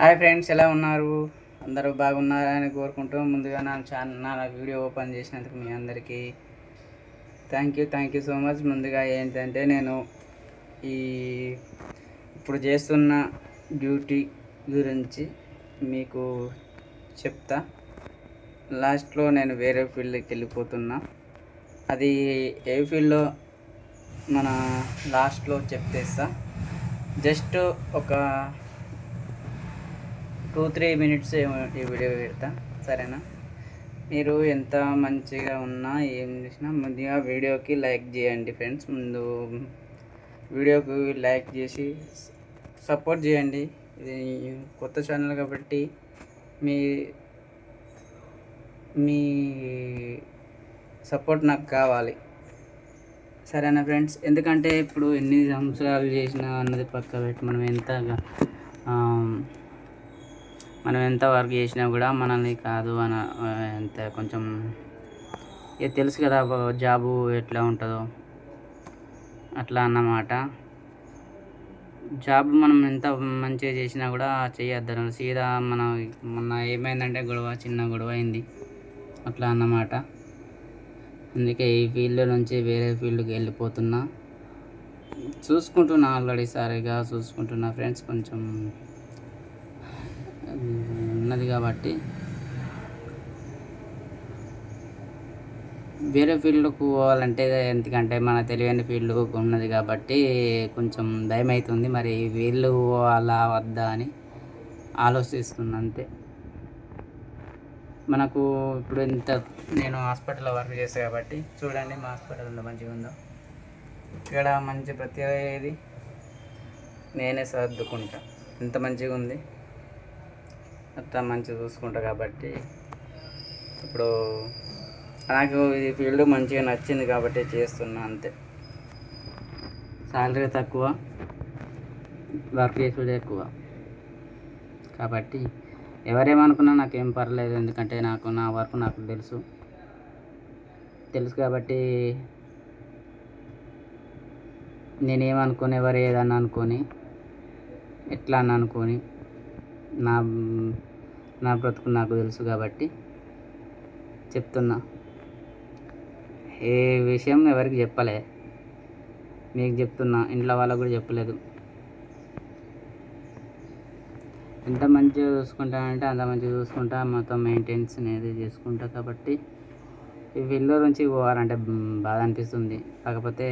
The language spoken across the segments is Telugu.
హాయ్ ఫ్రెండ్స్ ఎలా ఉన్నారు? అందరూ బాగున్నారని కోరుకుంటూ ముందుగా నా ఛానల్ నా వీడియో ఓపెన్ చేసినందుకు మీ అందరికీ thank you thank you so much ముందుగా ఏంటంటే నేను ఈ ఇప్పుడు చేస్తున్న డ్యూటీ గురించి మీకు చెప్తా. లాస్ట్లో నేను వేరే ఫీల్డ్కి వెళ్ళిపోతున్నా. అది ఏ ఫీల్డ్లో? మన లాస్ట్లో చెప్తేస్తా జస్ట్ ఒక టూ త్రీ మినిట్స్ ఏమో ఈ వీడియో పెడతా సరేనా? మీరు ఎంత మంచిగా ఉన్నా ఏం చేసినా ముందుగా వీడియోకి లైక్ చేయండి ఫ్రెండ్స్. ముందు వీడియోకి లైక్ చేసి సపోర్ట్ చేయండి. ఇది కొత్త ఛానల్ కాబట్టి మీ మీ సపోర్ట్ నాకు కావాలి. సరేనా ఫ్రెండ్స్? ఎందుకంటే ఇప్పుడు ఎన్ని సంవత్సరాలు చేసినా అన్నది పక్క పెట్టి మనం ఎంత మనం ఎంత వర్క్ చేసినా కూడా మనల్ని కాదు అన ఎంత కొంచెం ఇక తెలుసు కదా జాబు ఎట్లా ఉంటుందో. అట్లా అన్నమాట. జాబ్ మనం ఎంత మంచిగా చేసినా కూడా చేయొద్దు సీదా మన మొన్న ఏమైందంటే గొడవ చిన్న గొడవ అయింది. అట్లా అన్నమాట. అందుకే ఈ ఫీల్డ్ నుంచి వేరే ఫీల్డ్కి వెళ్ళిపోతున్నా. చూసుకుంటున్నా ఆల్రెడీ సారీగా చూసుకుంటున్నా ఫ్రెండ్స్ కొంచెం కాబట్టి వేరే ఫీల్డ్కు పోవాలంటే ఎందుకంటే మన తెలియని ఫీల్డ్ ఉన్నది కాబట్టి కొంచెం భయం అవుతుంది మరి వీళ్ళు పోవాలా వద్దా అని ఆలోచిస్తున్నా అంతే మనకు ఇప్పుడు ఇంత నేను హాస్పిటల్లో వర్క్ చేస్తాను కాబట్టి చూడండి మా హాస్పిటల్ ఉందో మంచిగా ఉందో. ఇక్కడ మంచి ప్రత్యేక ఏది నేనే సర్దుకుంటా. ఎంత మంచిగా ఉంది. అట్లా మంచిగా చూసుకుంటా కాబట్టి ఇప్పుడు నాకు ఈ ఫీల్డ్ మంచిగా నచ్చింది కాబట్టి చేస్తున్నా అంతే. శాలరీ తక్కువ వర్క్ చేసుడు ఎక్కువ. కాబట్టి ఎవరేమనుకున్నా నాకేం పర్లేదు ఎందుకంటే నాకు నా వర్క్ నాకు తెలుసు. తెలుసు కాబట్టి నేనేమనుకోని ఎవరు ఏదన్నా అనుకొని ఎట్లా అని అనుకొని నా నా బ్రతుకు నాకు తెలుసు కాబట్టి చెప్తున్నా. ఏ విషయం ఎవరికి చెప్పలే. మీకు చెప్తున్నా ఇంట్లో వాళ్ళకు కూడా చెప్పలేదు. ఎంత మంచిగా చూసుకుంటానంటే అంత మంచిగా చూసుకుంటా మొత్తం మెయింటెన్స్ అనేది చేసుకుంటా కాబట్టి ఈ నుంచి పోవాలంటే బాధ అనిపిస్తుంది. కాకపోతే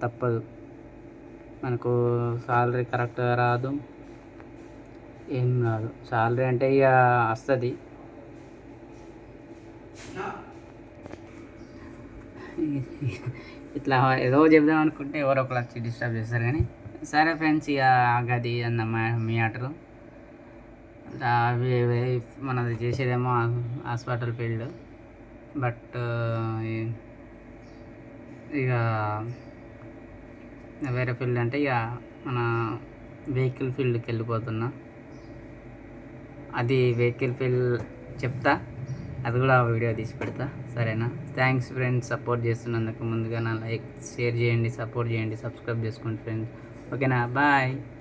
తప్పదు. మనకు సాలరీ కరెక్ట్గా రాదు. ఏం కాదు. సాలరీ అంటే ఇక వస్తుంది ఇట్లా ఏదో చెప్దాం అనుకుంటే ఎవరో ఒకరు వచ్చి డిస్టర్బ్ చేస్తారు కానీ సరే ఫ్రెండ్స్ ఇక గది అన్న మీ ఆటరు అవి మనది చేసేదేమో హాస్పిటల్ ఫీల్డ్. బట్ ఇక వేరే ఫీల్డ్ అంటే ఇక మన వెహికల్ ఫీల్డ్కి వెళ్ళిపోతున్నా. అది వెహికల్ ఫిల్ చెప్తా. అది కూడా వీడియో తీసి పెడతా. సరేనా? థ్యాంక్స్ ఫ్రెండ్స్ సపోర్ట్ చేస్తున్నందుకు ముందుగా నా లైక్ షేర్ చేయండి సపోర్ట్ చేయండి సబ్స్క్రైబ్ చేసుకోండి ఫ్రెండ్స్ ఓకేనా బాయ్